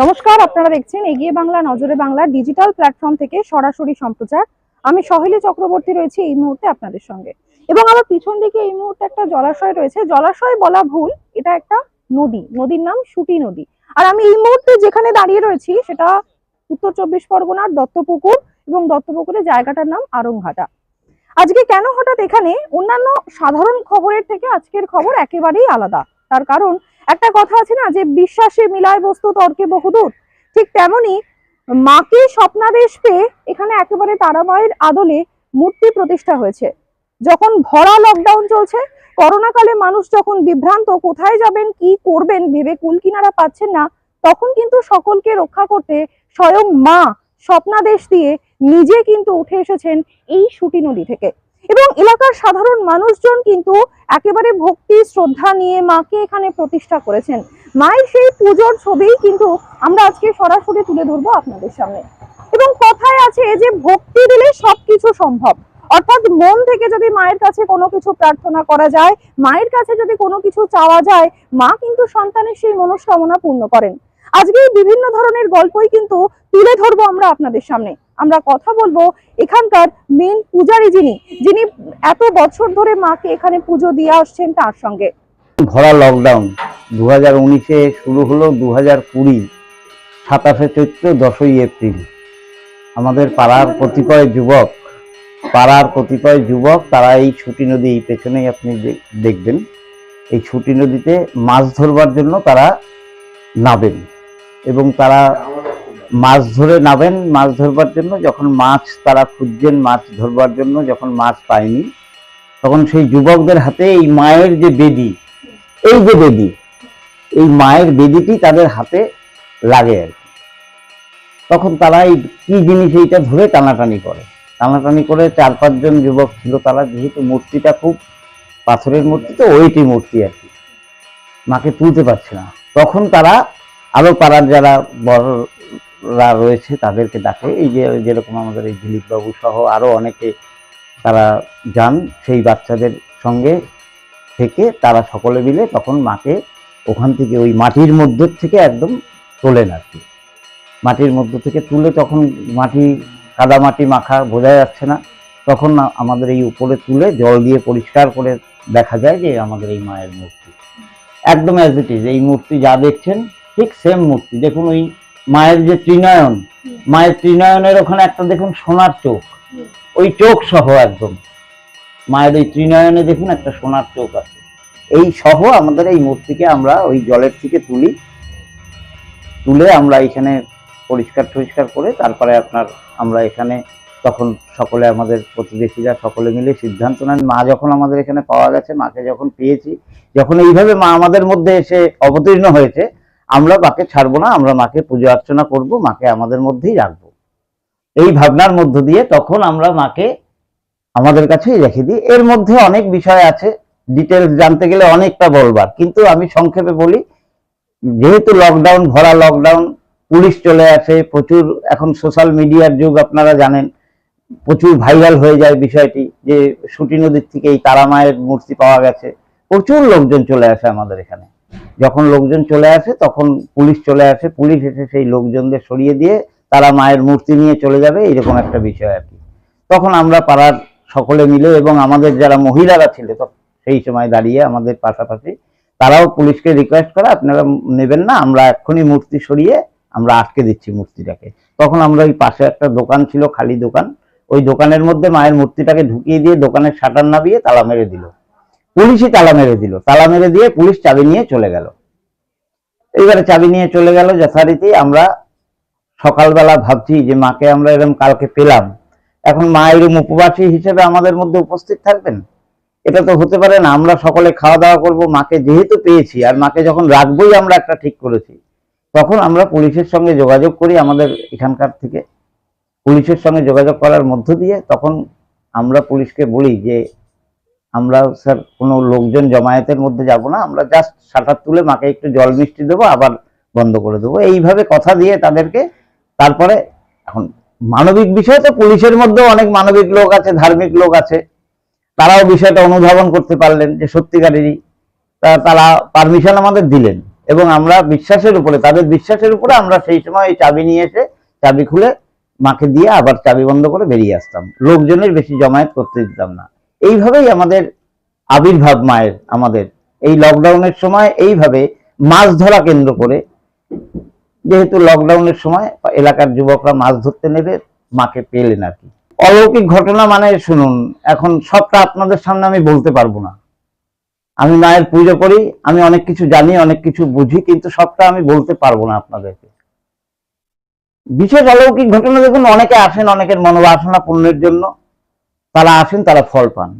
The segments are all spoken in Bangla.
নমস্কার, আপনারা দেখছেন এগিয়ে বাংলা, নজরে বাংলা ডিজিটাল প্ল্যাটফর্ম থেকে সরাসরি সম্প্রচার। আমি সহেলী চক্রবর্তী রয়েছি এই মুহূর্তে আপনাদের সঙ্গে। এবং আমার পিছন দিকে এই মুহূর্তে একটা জলাশয় রয়েছে। জলাশয় বলা ভুল, এটা একটা নদী। নদীর নাম সুটি নদী। আর আমি এই মুহূর্তে যেখানে দাঁড়িয়ে রয়েছি, সেটা উত্তর চব্বিশ পরগনার দত্তপুকুর এবং দত্তপুকুরের জায়গাটার নাম আরংঘাটা আজকে কেন হঠাৎ এখানে? অন্যান্য সাধারণ খবরের থেকে আজকের খবর একেবারেই আলাদা। তার কারণ একটা কথা আছে না, যে বিশ্বাসে মিলায় বস্তু তর্কে বহুদূর। ঠিক তেমনি মাকে স্বপ্নাদেশ পেয়ে এখানে একেবারে তারামায়ের আদলে মূর্তি প্রতিষ্ঠা হয়েছে। যখন ভরা লকডাউন চলছে, করোনাকালে মানুষ যখন বিভ্রান্ত কোথায় যাবেন, কি করবেন, ভেবে কুল কিনারা পাচ্ছেন না, তখন কিন্তু সকলকে রক্ষা করতে স্বয়ং মা স্বপ্নাদেশ দিয়ে নিজে কিন্তু উঠে এসেছেন এই সুটি নদী থেকে। এবং এলাকার সাধারণ মানুষজন কিন্তু একেবারে ভক্তি, শ্রদ্ধা নিয়ে মাকে এখানে প্রতিষ্ঠা করেছেন। মায়ের সেই পুজোর ছবি কিন্তু আমরা আজকে সরাসরি তুলে ধরবো আপনাদের সামনে। এবং কথায় আছে যে ভক্তি দিলে সবকিছু সম্ভব। অর্থাৎ মন থেকে যদি মায়ের কাছে কোনো কিছু প্রার্থনা করা যায়, মায়ের কাছে যদি কোনো কিছু চাওয়া যায়, মা কিন্তু সন্তানের সেই মনস্কামনা পূর্ণ করেন। আজকে বিভিন্ন ধরনের গল্পই কিন্তু তুলে ধরবো আমরা আপনাদের সামনে। আমরা কথা বলব এখানকার মেন পূজারী যিনি যিনি এত বছর ধরে মাকে এখানে পুজো দিয়ে আসছেন তার সঙ্গে। ভরা লকডাউন দু হাজার উনিশে শুরু হলো দু হাজার কুড়ি, সাতাশে চৈত্র, দশই এপ্রিল। আমাদের পাড়ার কতিপয় যুবক, পাড়ার কতিপয় যুবক, তারা এই ছুটি নদী এই পেছনেই আপনি দেখবেন। এই ছুটি নদীতে মাছ ধরবার জন্য তারা নাবেন এবং তারা মাছ ধরে নামেন, মাছ ধরবার জন্য। যখন মাছ তারা খুঁজছেন, মাছ ধরবার জন্য যখন মাছ পায়নি, তখন সেই যুবকদের হাতে এই মায়ের যে বেদি, এই যে বেদি, এই মায়ের বেদিটি তাদের হাতে লাগে আর তখন তারা এই কি জিনিস এইটা ধরে টানাটানি করে। টানাটানি করে চার পাঁচজন যুবক ছিল তারা, যেহেতু মূর্তিটা খুব পাথরের মূর্তি, তো ওইটি মূর্তি আর কি। মাকে তুলতে পারছে না। তখন তারা আরও পাড়ার যারা বড়রা রয়েছে তাদেরকে ডাকে। এই যে যেরকম আমাদের এই দিলীপ বাবু সহ আরও অনেকে তারা যান সেই বাচ্চাদের সঙ্গে থেকে, তারা সকলে মিলে তখন মাকে ওখান থেকে ওই মাটির মধ্য থেকে একদম তোলেন আর কি। মাটির মধ্য থেকে তুলে তখন মাটি, কাদা মাটি মাখা বোঝা যাচ্ছে না। তখন আমাদের এই উপরে তুলে জল দিয়ে পরিষ্কার করে দেখা যায় যে আমাদের এই মায়ের মূর্তি। একদম অ্যাজ ইট ইজ এই মূর্তি যা দেখছেন, ঠিক সেম মূর্তি। দেখুন ওই মায়ের যে ত্রিনয়ন মায়ের ত্রিনয়নের ওখানে একটা দেখুন সোনার চোখ। ওই চোখ সহ একদম। মায়ের ওই ত্রিনয়নে দেখুন একটা সোনার চোখ আছে। এই সহ আমাদের এই মূর্তিকে আমরা ওই জলের থেকে তুলি। তুলে আমরা এখানে পরিষ্কার টরিষ্কার করে তারপরে আপনার আমরা এখানে তখন সকলে আমাদের প্রতিবেশীরা সকলে মিলে সিদ্ধান্ত নেন। মা যখন আমাদের এখানে পাওয়া গেছে মাকে যখন পেয়েছি যখন এইভাবে মা আমাদের মধ্যে এসে অবতীর্ণ হয়েছে আমরা মাকে ছাড়বো না, আমরা মাকে পুজো অর্চনা করব, মাকে আমাদের মধ্যেই রাখব। এই ভাবনার মধ্য দিয়ে তখন আমরা মাকে আমাদের কাছেই রেখে দিই। এর মধ্যে অনেক বিষয় আছে ডিটেলস জানতে গেলে অনেকটা বলবার। কিন্তু আমি সংক্ষেপে বলি, যেহেতু লকডাউন ভরা লকডাউন পুলিশ চলে আসে, প্রচুর এখন সোশ্যাল মিডিয়ার যুগ, আপনারা জানেন, প্রচুর ভাইরাল হয়ে যায় বিষয়টি, যে সুটি নদীর থেকে এই তারা মায়ের মূর্তি পাওয়া গেছে, প্রচুর লোকজন চলে আসে আমাদের এখানে। যখন লোকজন চলে আসে, তখন পুলিশ চলে আসে। পুলিশ এসে সেই লোকজনদের সরিয়ে দিয়ে তারা মায়ের মূর্তি নিয়ে চলে যাবে, এরকম একটা বিষয় আর কি। তখন আমরা পাড়ার সকলে মিলে এবং আমাদের যারা মহিলারা ছিল সেই সময় দাঁড়িয়ে আমাদের পাশাপাশি, তারাও পুলিশকে রিকোয়েস্ট করে, আপনারা নেবেন না, আমরা এক্ষুনি মূর্তি সরিয়ে আমরা আটকে দিচ্ছি মূর্তিটাকে। তখন আমরা ওই পাশে একটা দোকান ছিল, খালি দোকান। ওই দোকানের মধ্যে মায়ের মূর্তিটাকে ঢুকিয়ে দিয়ে দোকানের শাটার নামিয়ে তালা মেরে দিল। পুলিশই তালা মেরে দিল। তালা মেরে দিয়ে পুলিশ চাবি নিয়ে চলে গেল। এইবারে চাবি নিয়ে চলে গেল যথারীতি আমরা সকালবেলা ভাবছি যে মাকে আমরা এরকম কালকে পেলাম। এখন মা এরকম উপবাসী হিসেবে আমাদের মধ্যে উপস্থিত থাকবেন? এটা তো হতে পারে না, আমরা সকলে খাওয়া দাওয়া করব, মাকে যেহেতু পেয়েছি, আর মাকে যখন রাখবোই আমরা একটা ঠিক করেছি, তখন আমরা পুলিশের সঙ্গে যোগাযোগ করি আমাদের এখানকার থেকে। পুলিশের সঙ্গে যোগাযোগ করার মধ্য দিয়ে তখন আমরা পুলিশকে বলি যে আমরা, স্যার, কোনো লোকজন জমায়েতের মধ্যে যাব না, আমরা জাস্ট শাটার তুলে মাকে একটু জল মিষ্টি দেবো, আবার বন্ধ করে দেবো। এইভাবে কথা দিয়ে তাদেরকে তারপরে এখন মানবিক বিষয় তো পুলিশের মধ্যেও অনেক মানবিক লোক আছে, ধার্মিক লোক আছে। তারাও বিষয়টা অনুধাবন করতে পারলেন যে সত্যিকারেরই তারা পারমিশন আমাদের দিলেন। এবং আমরা বিশ্বাসের উপরে, তাদের বিশ্বাসের উপরে আমরা সেই সময় চাবি নিয়ে এসে চাবি খুলে মাকে দিয়ে আবার চাবি বন্ধ করে বেরিয়ে আসতাম। লোকজনের বেশি জমায়েত করতে দিতাম না। এইভাবেই আমাদের আবির্ভাব মায়ের আমাদের। এই লকডাউনের সময় এইভাবে মাছ ধরা কেন্দ্র করে যেহেতু লকডাউনের সময় এলাকার যুবকরা মাছ ধরতে নেবে, মাকে পেলেন আর কি। অলৌকিক ঘটনা মানে শুনুন, এখন সবটা আপনাদের সামনে আমি বলতে পারব না। আমি মায়ের পুজো করি, আমি অনেক কিছু জানি, অনেক কিছু বুঝি, কিন্তু সবটা আমি বলতে পারব না আপনাদেরকে। বিশেষ অলৌকিক ঘটনা দেখুন, অনেকে আসেন, অনেকের মনোবাসনা পূর্ণের জন্য। তারা আসেন, তারা ফল পান।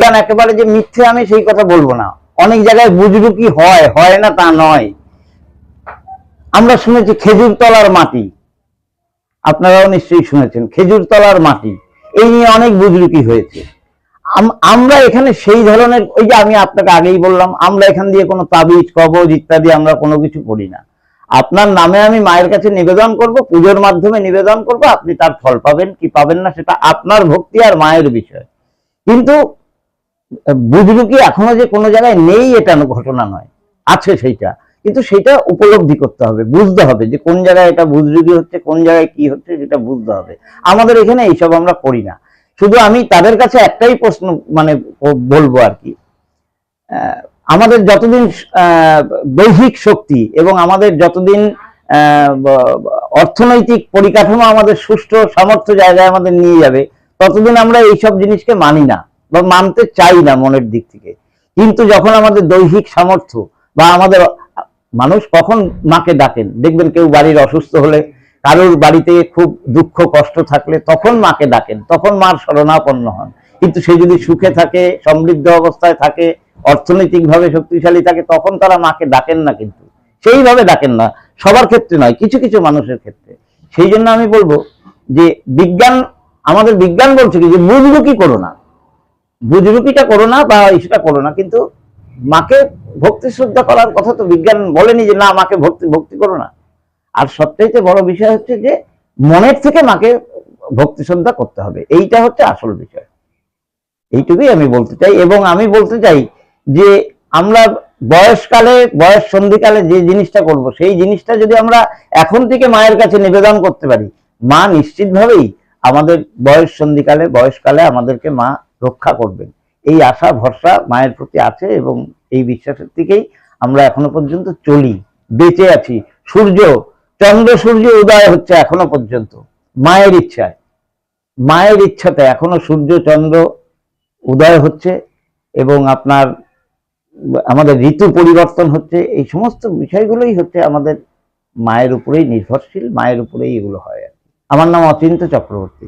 কারণ একেবারে যে মিথ্যে আমি সেই কথা বলব না। অনেক জায়গায় বুজরুকি হয় হয় না তা নয়। আমরা শুনেছি খেজুর তলার মাটি। আপনারাও নিশ্চয়ই শুনেছেন, খেজুর তলার মাটি। এই নিয়ে অনেক বুজরুকি হয়েছে। আমরা এখানে সেই ধরনের, ওই যে আমি আপনাকে আগেই বললাম, আমরা এখান দিয়ে কোনো তাবিজ, কবজ ইত্যাদি আমরা কোনো কিছু করি না। আপনার নামে আমি মায়ের কাছে নিবেদন করব, পুজোর মাধ্যমে নিবেদন করব, আপনি তার ফল পাবেন, কি পাবেন না সেটা আপনার ভক্তি আর মায়ের বিষয়। কিন্তু বুজরুকি এখনও যে কোনো জায়গায় নেই এটা ঘটনা নয়, আছে সেইটা। কিন্তু সেটা উপলব্ধি করতে হবে, বুঝতে হবে যে কোন জায়গায় এটা বুজরুকি হচ্ছে, কোন জায়গায় কি হচ্ছে সেটা বুঝতে হবে। আমাদের এখানে এইসব আমরা করি না। শুধু আমি তাদের কাছে একটাই প্রশ্ন মানে বলব আর কি। আমাদের যতদিন দৈহিক শক্তি এবং আমাদের যতদিন অর্থনৈতিক পরিকাঠামো আমাদের সুষ্ঠু সামর্থ্য জায়গায় আমাদের নিয়ে যাবে, ততদিন আমরা এইসব জিনিসকে মানি না বা মানতে চাই না মনের দিক থেকে। কিন্তু যখন আমাদের দৈহিক সামর্থ্য বা আমাদের, মানুষ কখন মাকে ডাকেন? দেখবেন কেউ বাড়ির অসুস্থ হলে, কারোর বাড়িতে খুব দুঃখ, কষ্ট থাকলে তখন মাকে ডাকেন, তখন মার শরণাপন্ন হন। কিন্তু সে যদি সুখে থাকে, সমৃদ্ধ অবস্থায় থাকে, অর্থনৈতিকভাবে শক্তিশালী থাকে, তখন তারা মাকে ডাকেন না কিন্তু। সেইভাবে ডাকেন না। সবার ক্ষেত্রে নয়, কিছু কিছু মানুষের ক্ষেত্রে। সেই জন্য আমি বলব যে বিজ্ঞান, আমাদের বিজ্ঞান বলছে কি যে বুঝরুকি করো না। বুঝরুকিটা করো না বা ইসটা করো না, কিন্তু মাকে ভক্তি শ্রদ্ধা করার কথা তো বিজ্ঞান বলেনি যে না, মাকে ভক্তি ভক্তি করো না। আর সবচাইতে বড় বিষয় হচ্ছে যে মনের থেকে মাকে ভক্তি শ্রদ্ধা করতে হবে। এইটা হচ্ছে আসল বিষয়। এইটুকুই আমি বলতে চাই এবং আমি বলতে চাই যে আমরা বয়সকালে, বয়স সন্ধিকালে যে জিনিসটা করব, সেই জিনিসটা যদি আমরা এখন থেকে মায়ের কাছে নিবেদন করতে পারি, মা নিশ্চিতভাবেই আমাদের বয়স সন্ধিকালে, বয়সকালে আমাদেরকে মা রক্ষা করবেন। এই আশা, ভরসা মায়ের প্রতি আছে এবং এই বিশ্বাসের থেকেই আমরা এখনও পর্যন্ত চলি, বেঁচে আছি। সূর্য, চন্দ্র সূর্য উদয় হচ্ছে এখনও পর্যন্ত, মায়ের ইচ্ছায়। মায়ের ইচ্ছাতে এখনও সূর্য, চন্দ্র উদয় হচ্ছে এবং আপনার আমাদের ঋতু পরিবর্তন হচ্ছে এই সমস্ত বিষয়গুলোই হচ্ছে আমাদের মায়ের উপরেই নির্ভরশীল মায়ের উপরেই এগুলো হয় আর কি। আমার নাম অচিন্ত চক্রবর্তী।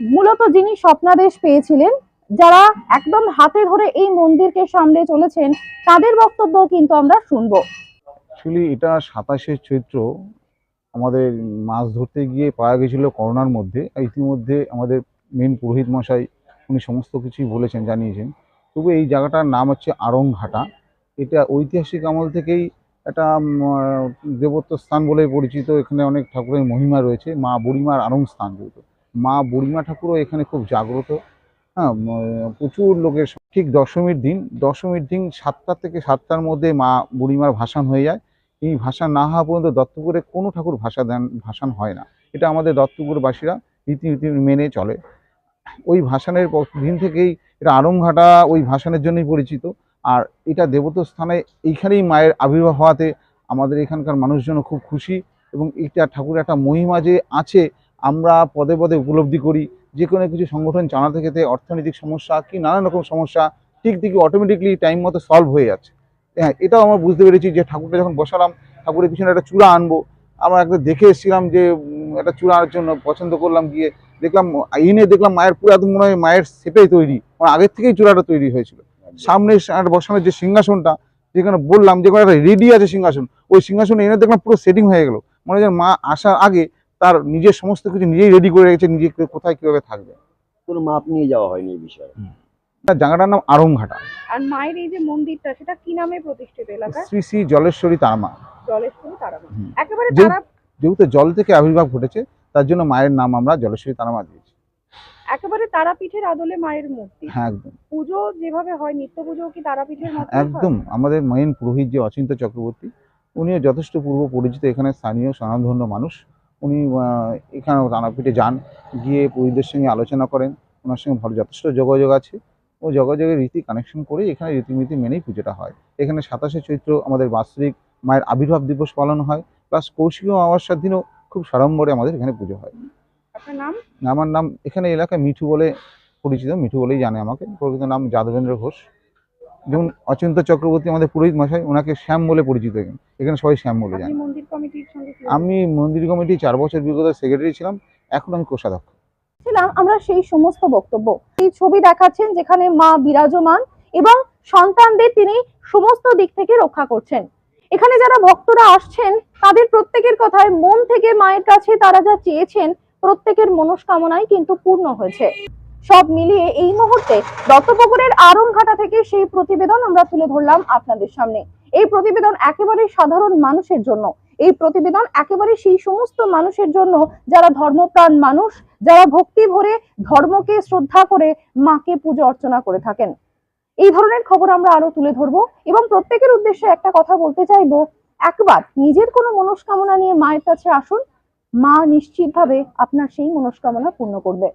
মূলত যিনি স্বপ্নাদেশ পেয়েছিলেন যারা একদম হাতে ধরে এই মন্দিরকে সামলে চলেছেন তাদের বক্তব্য কিন্তু আমরা শুনব। অ্যাকচুয়ালি এটা সাতাশে চৈত্র আমাদের মাছ ধরতে গিয়ে পাওয়া গেছিল করোনার মধ্যে। আর ইতিমধ্যে আমাদের মেন পুরোহিত মশাই উনি সমস্ত কিছুই বলেছেন, জানিয়েছেন। তবু এই জায়গাটার নাম হচ্ছে আড়ংঘাটা। এটা ঐতিহাসিক আমল থেকেই একটা দেবত্ব স্থান বলে পরিচিত। এখানে অনেক ঠাকুরের মহিমা রয়েছে। মা বুড়িমার আড়ং স্থান যেহেতু। মা বুড়িমা ঠাকুরও এখানে খুব জাগ্রত। হ্যাঁ প্রচুর লোকের ঠিক দশমীর দিন দশমীর দিন সাতটা থেকে সাতটার মধ্যে মা বুড়িমার ভাসান হয়ে যায়। এই ভাষা না হওয়া পর্যন্ত দত্তপুরে কোনো ঠাকুর ভাষা দেন, ভাসান হয় না। এটা আমাদের দত্তপুরবাসীরা রীতিনীতি মেনে চলে। ওই ভাসানের দিন থেকেই এটা আরংঘাটা ওই ভাসানের জন্যই পরিচিত। আর এটা দেবত স্থানে এইখানেই মায়ের আবির্ভাব হওয়াতে আমাদের এখানকার মানুষজন খুব খুশি এবং এটা ঠাকুরের একটা মহিমা যে আছে, আমরা পদে পদে উপলব্ধি করি। যে কোনো কিছু সংগঠন চালাতে খেতে অর্থনৈতিক সমস্যা কি নানান রকম সমস্যা, ঠিক দিকে অটোমেটিকলি টাইম মতো সলভ হয়ে যাচ্ছে। হ্যাঁ এটাও আমরা বুঝতে পেরেছি যে ঠাকুরটা যখন বসালাম, ঠাকুরের পিছনে একটা চূড়া আনব। আমরা একটা দেখে এসেছিলাম যে একটা চূড়ার জন্য পছন্দ করলাম গিয়ে। দেখলাম এনে দেখলাম মায়ের পুরো একদম মনে হয় মায়ের সেটাই তৈরি। মানে আগের থেকেই চূড়াটা তৈরি হয়েছিল। সামনে আর বসানোর যে সিংহাসনটা যেখানে বললাম যে একটা রেডি আছে সিংহাসন ওই সিংহাসন এনে দেখলাম পুরো সেটিং হয়ে গেল। মনে হয় মা আসার আগে তার নিজের সমস্ত কিছু নিজেই রেডি করে রেখেছে নিজে কোথায় কীভাবে থাকবে। কোনো মাপ নিয়ে যাওয়া হয়নি এই বিষয়ে। তার জায়গাটার নাম আরংঘাটা। আর মায়ের এই যে মন্দিরটা সেটা কি নামে প্রতিষ্ঠিত এলাকায় শ্রী শ্রী জলেশ্বরী তারমা। জলেশ্বরী তারামা। একেবারে যেহেতু জল থেকে আবির্ভাব ঘটেছে তার জন্য মায়ের নাম আমরা জলেশ্বরী তারামা দিয়েছি। একেবারে তারাপীঠের আদলে মায়ের মূর্তি। হ্যাঁ একদম। পুজো যেভাবে হয় নিত্য পুজো কি তারাপীঠের মতো একদম। আমাদের মেইন পুরোহিত যে অচিন্ত চক্রবর্তী উনিও যথেষ্ট পূর্ব পরিচিত। এখানে স্থানীয় স্বনামধন্য মানুষ। উনি এখানে তারাপীঠে যান গিয়ে পুরোহিতদের সঙ্গে আলোচনা করেন। ওনার সঙ্গে ভালো যথেষ্ট যোগাযোগ আছে। ও যোগাযোগের রীতি কানেকশন করে এখানে রীতিনীতি মেনেই পুজোটা হয়। এখানে সাতাশে চৈত্র আমাদের বাৎসরিক মায়ের আবির্ভাব দিবস পালন হয়। প্লাস কৌশিক অমাবস্যার দিনও খুব সাড়ম্বরে আমাদের এখানে পুজো হয়। আপনার নাম? আমার নাম এখানে এলাকায় মিঠু বলে পরিচিত মিঠু বলেই জানে আমাকে। প্রকৃত নাম যাদবেন্দ্র ঘোষ। যেমন অচিন্ত চক্রবর্তী আমাদের পুরোহিত মশাই ওনাকে শ্যাম বলে পরিচিত এখানে। সবাই শ্যাম বলে জানে। আমি মন্দির কমিটি চার বছর বিগত সেক্রেটারি ছিলাম এখন আমি কোষাধ্যক্ষ। ছিলাম আমরা সেই সমস্ত বক্তব্য। এই ছবি দেখাচ্ছেন যেখানে মা বিরাজমান এবং সন্তানদের তিনি সমস্ত দিক থেকে রক্ষা করছেন। এখানে যারা ভক্তরা আসছেন, তাদের প্রত্যেকের কথায় মন থেকে মায়ের কাছে তারা যা চেয়েছেন, প্রত্যেকের মনস্কামনাই কিন্তু পূর্ণ হয়েছে। সব মিলিয়ে এই মুহূর্তে দত্তপুকুরের আরংঘাটা থেকে সেই প্রতিবেদন আমরা তুলে ধরলাম আপনাদের সামনে। এই প্রতিবেদন একেবারে সাধারণ মানুষের জন্য। এই প্রতিবেদন একেবারে সেই সমস্ত মানুষের জন্য যারা ধর্মপ্রাণ মানুষ, যারা ভক্তি ভরে ধর্মকে শ্রদ্ধা করে মাকে পুজো অর্চনা করে থাকেন। এই ধরনের খবর আমরা আরও তুলে ধরবো এবং প্রত্যেকের উদ্দেশ্যে একটা কথা বলতে চাইব, একবার নিজের কোনো মনস্কামনা নিয়ে মায়ের কাছে আসুন, মা নিশ্চিতভাবে আপনার সেই মনস্কামনা পূর্ণ করবে।